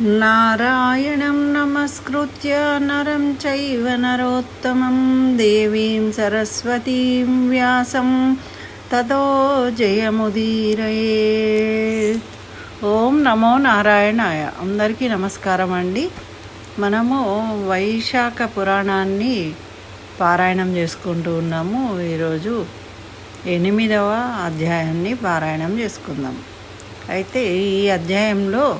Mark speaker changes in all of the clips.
Speaker 1: నారాయణం నమస్కృత్య నరం చైవ నరోత్తమం దేవీం సరస్వతీం వ్యాసం తతో జయముదీరయే ఓం నమో నారాయణాయ అందరికీ నమస్కారం అండి. మనము వైశాఖ పురాణాన్ని పారాయణం చేసుకుంటూ ఉన్నాము. ఈరోజు ఎనిమిదవ అధ్యాయాన్ని పారాయణం చేసుకుందాం. అయితే ఈ అధ్యాయంలో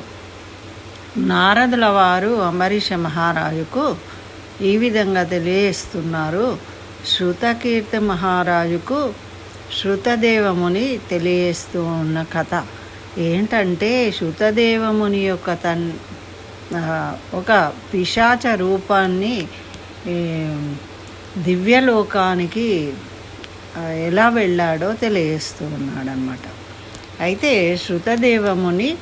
Speaker 1: నారదుల వారు అంబరీష మహారాజుకు ఈ విధంగా తెలియజేస్తున్నారు. శృతకీర్తి మహారాజుకు శృతదేవముని తెలియజేస్తూ ఉన్న కథ. ఏంటంటే శృతదేవముని యొక్క తన్ ఒక పిశాచ రూపాన్ని దివ్యలోకానికి ఎలా వెళ్ళాడో తెలియజేస్తూ ఉన్నాడనమాట అయితే శృతదేవముని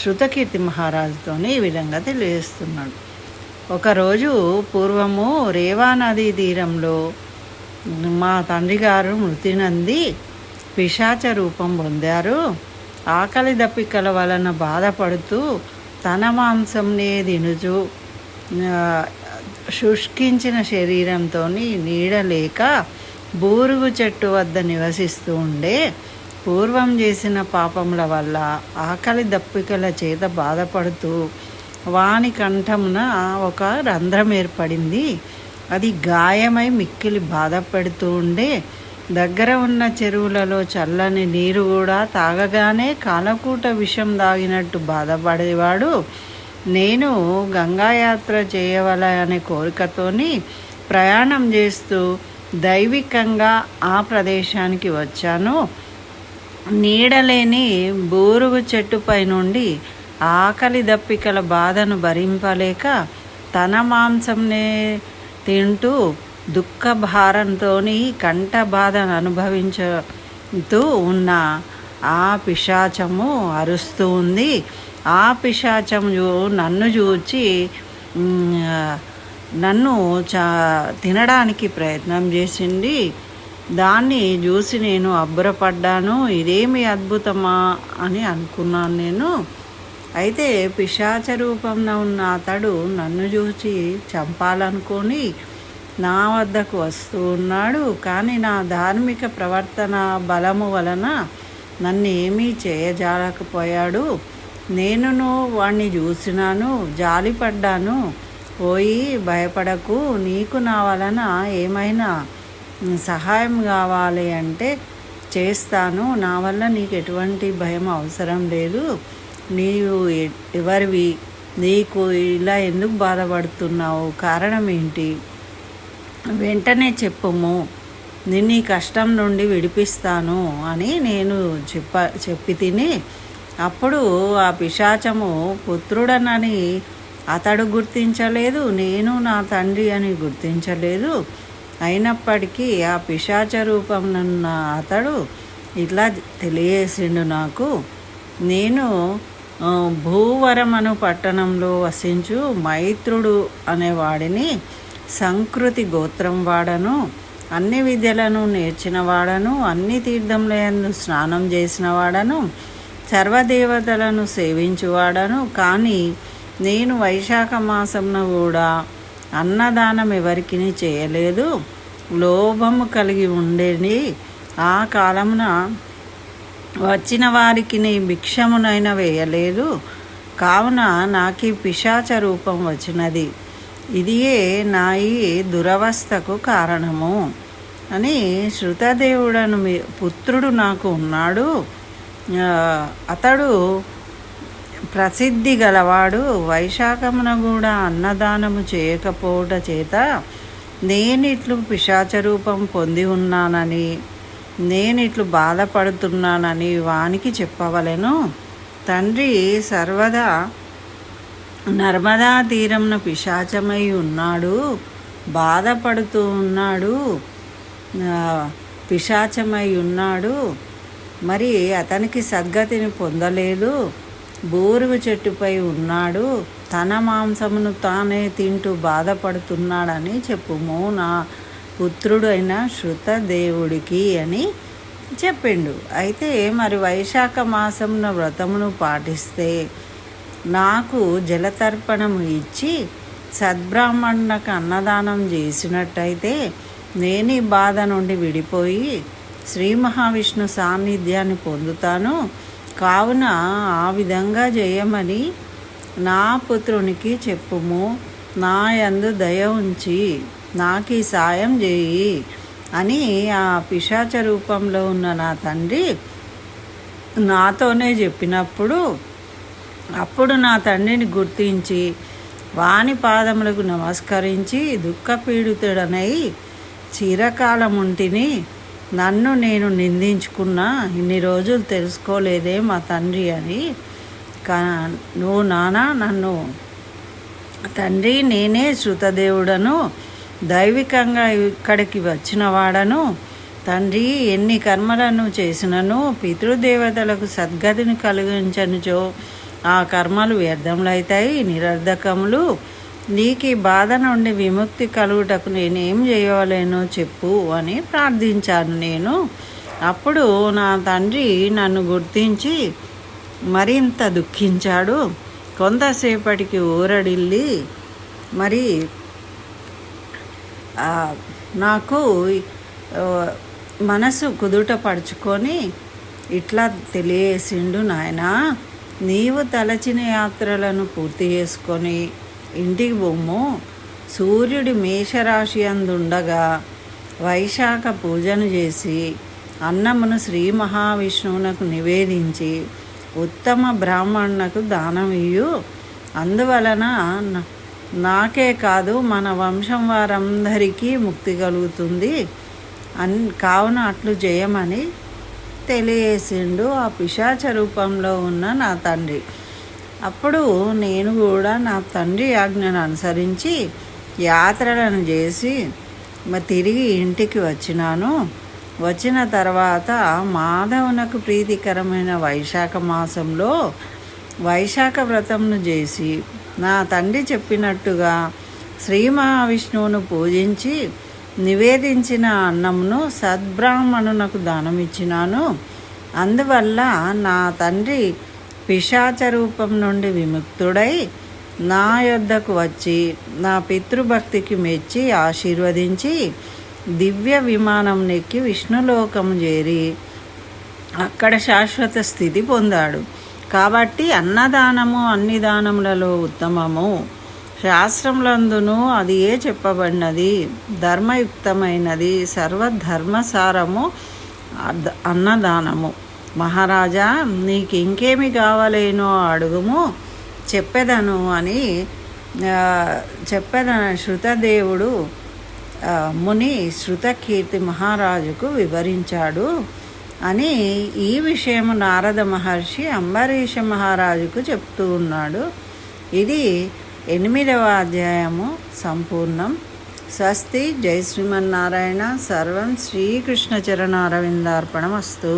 Speaker 1: శృతకీర్తి మహారాజుతోని ఈ విధంగా తెలియజేస్తున్నాడు. ఒకరోజు పూర్వము రేవానదీ తీరంలో మా తండ్రి గారు మృతి నంది పిశాచ రూపం పొందారు. ఆకలి దప్పికల వలన బాధపడుతూ తన మాంసంనే తినుచు శుష్కించిన శరీరంతో నీడలేక బూరుగు చెట్టు వద్ద నివసిస్తూ ఉండే పూర్వం చేసిన పాపముల వల్ల ఆకలి దప్పికల చేత బాధపడుతూ వాని కంఠమున ఒక రంధ్రం ఏర్పడింది. అది గాయమై మిక్కిలి బాధపడుతూ ఉండే. దగ్గర ఉన్న చెరువులలో చల్లని నీరు కూడా తాగగానే కాలకూట విషం తాగినట్టు బాధపడేవాడు. నేను గంగాయాత్ర చేయవలనే కోరికతోని ప్రయాణం చేస్తూ దైవికంగా ఆ ప్రదేశానికి వచ్చాను. నీడలేని బూరుగు చెట్టుపై నుండి ఆకలి దప్పికల బాధను భరింపలేక తన మాంసంనే తింటూ దుఃఖ భారంతో కంఠ బాధను అనుభవించుతూ ఉన్న ఆ పిశాచము అరుస్తూ ఉంది. ఆ పిశాచము నన్ను చూచి నన్ను చా తినడానికి ప్రయత్నం చేసింది. దాన్ని చూసి నేను అబ్బురపడ్డాను. ఇదేమి అద్భుతమా అని అనుకున్నాను నేను. అయితే పిశాచ రూపంలో ఉన్న అతడు నన్ను చూసి చంపాలనుకొని నా వద్దకు వస్తూ ఉన్నాడు. కానీ నా ధార్మిక ప్రవర్తన బలము వలన నన్ను ఏమీ చేయజాలకపోయాడు. నేనును వాణ్ణి చూసినాను జాలిపడ్డాను. పోయి భయపడకు. నీకు నా వలన ఏమైనా సహాయం కావాలి అంటే చేస్తాను. నా వల్ల నీకు ఎటువంటి భయం అవసరం లేదు. నీవు ఎవరివి? నీకు ఇలా ఎందుకు బాధపడుతున్నావు? కారణం ఏంటి? వెంటనే చెప్పుము. నిన్ను ఈ కష్టం నుండి విడిపిస్తాను అని నేను చెప్ప చెప్పి తిని అప్పుడు ఆ పిశాచము పుత్రుడనని అతడు గుర్తించలేదు. నేను నా తండ్రి అని గుర్తించలేదు. అయినప్పటికీ ఆ పిశాచ రూపంనున్న అతడు ఇట్లా తెలియజేసిండు నాకు. నేను భూవరమను పట్టణంలో వసించు మైత్రుడు అనేవాడిని సంకృతి గోత్రం వాడను అన్ని విద్యలను నేర్చినవాడను అన్ని తీర్థములందు స్నానం చేసినవాడను సర్వదేవతలను సేవించువాడను కానీ నేను వైశాఖ మాసంన కూడా అన్నదానం ఎవరికి చేయలేదు. లోభము కలిగి ఉండేది ఆ కాలమున వచ్చిన వారికి నీ భిక్షమునైనా వేయలేదు. కావున నాకు ఈ పిశాచ రూపం వచ్చినది. ఇదియే నా ఈ దురవస్థకు కారణము. అని శృతదేవుడను పుత్రుడు నాకు ఉన్నాడు. అతడు ప్రసిద్ధి గలవాడు వైశాఖమున కూడా అన్నదానము చేయకపోవట చేత నేనిట్లు పిశాచరూపం పొంది ఉన్నానని నేనిట్లు బాధపడుతున్నానని వానికి చెప్పవలెను. తండ్రి సర్వదా నర్మదా తీరంన పిశాచమై ఉన్నాడు బాధపడుతూ ఉన్నాడు పిశాచమై ఉన్నాడు. మరి అతనికి సద్గతిని పొందలేదు. బోరుగు చెట్టుపై ఉన్నాడు. తన మాంసమును తానే తింటూ బాధపడుతున్నాడని చెప్పుము నా పుత్రుడు అయిన శృతదేవుడికి అని చెప్పిండు. అయితే మరి వైశాఖ మాసమున వ్రతమును పాటిస్తే నాకు జలతర్పణము ఇచ్చి సద్బ్రాహ్మణులకు అన్నదానం చేసినట్టయితే నేను ఈ బాధ నుండి విడిపోయి శ్రీ మహావిష్ణు సాన్నిధ్యాన్ని పొందుతాను. కావున ఆ విధంగా చేయమని నా పుత్రునికి చెప్పుము. నా యందు దయ ఉంచి నాకు ఈ సాయం చేయి అని ఆ పిశాచ రూపంలో ఉన్న నా తండ్రి నాతోనే చెప్పినప్పుడు అప్పుడు నా తండ్రిని గుర్తించి వాని పాదములకు నమస్కరించి దుఃఖపీడితుడనై చిరకాలం ఉంటిని నన్ను నేను నిందించుకున్నా ఇన్ని రోజులు తెలుసుకోలేదే మా తండ్రి అని. కా నువ్వు నానా నన్ను తండ్రి నేనే శృతదేవుడను దైవికంగా ఇక్కడికి వచ్చినవాడను. తండ్రి ఎన్ని కర్మలను చేసినను పితృదేవతలకు సద్గతిని కలిగించనుచో ఆ కర్మలు వ్యర్థములైతాయి నిరర్ధకములు. నీకు ఈ బాధ నుండి విముక్తి కలుగుటకు నేనేం చేయవలేను చెప్పు అని ప్రార్థించాను నేను. అప్పుడు నా తండ్రి నన్ను గుర్తించి మరింత దుఃఖించాడు. కొంతసేపటికి ఊరడిల్లి మరి నాకు మనసు కుదుట పరుచుకొని ఇట్లా తెలియసిండు నాయనా. నీవు తలచిన యాత్రలను పూర్తి చేసుకొని ఇంటికి బొమ్ము సూర్యుడి మేషరాశి అందుండగా వైశాఖ పూజను చేసి అన్నమును శ్రీ మహావిష్ణువునకు నివేదించి ఉత్తమ బ్రాహ్మణునకు దానం అందువలన నాకే కాదు మన వంశం వారందరికీ ముక్తి కలుగుతుంది. అన్ కావున అట్లు చేయమని తెలియసిండు ఆ పిశాచ రూపంలో ఉన్న నా తండ్రి. అప్పుడు నేను కూడా నా తండ్రి ఆజ్ఞను అనుసరించి యాత్రలను చేసి తిరిగి ఇంటికి వచ్చినాను. వచ్చిన తర్వాత మాధవునకు ప్రీతికరమైన వైశాఖ మాసంలో వైశాఖ వ్రతంను చేసి నా తండ్రి చెప్పినట్టుగా శ్రీ మహావిష్ణువును పూజించి నివేదించిన అన్నమును సద్బ్రాహ్మణునకు దానమిచ్చినాను. అందువల్ల నా తండ్రి పిశాచ రూపం నుండి విముక్తుడై నా యొద్దకు వచ్చి నా పితృభక్తికి మెచ్చి ఆశీర్వదించి దివ్య విమానం నెక్కి విష్ణులోకం చేరి అక్కడ శాశ్వత స్థితి పొందాడు. కాబట్టి అన్నదానము అన్ని దానములలో ఉత్తమము. శాస్త్రములందును అది ఏ చెప్పబడినది? ధర్మయుక్తమైనది. సర్వధర్మసారము అన్నదానము. మహారాజా నీకు ఇంకేమి కావాలేనో అడుగుము. చెప్పేదను అని చెప్పేదన శృతదేవుడు ముని శృతకీర్తి మహారాజుకు వివరించాడు అని ఈ విషయం నారద మహర్షి అంబరీష మహారాజుకు చెప్తూ ఉన్నాడు. ఇది ఎనిమిదవ అధ్యాయము సంపూర్ణం. స్వస్తి జై శ్రీమన్నారాయణ. సర్వం శ్రీకృష్ణ చరణారవిందార్పణమస్తు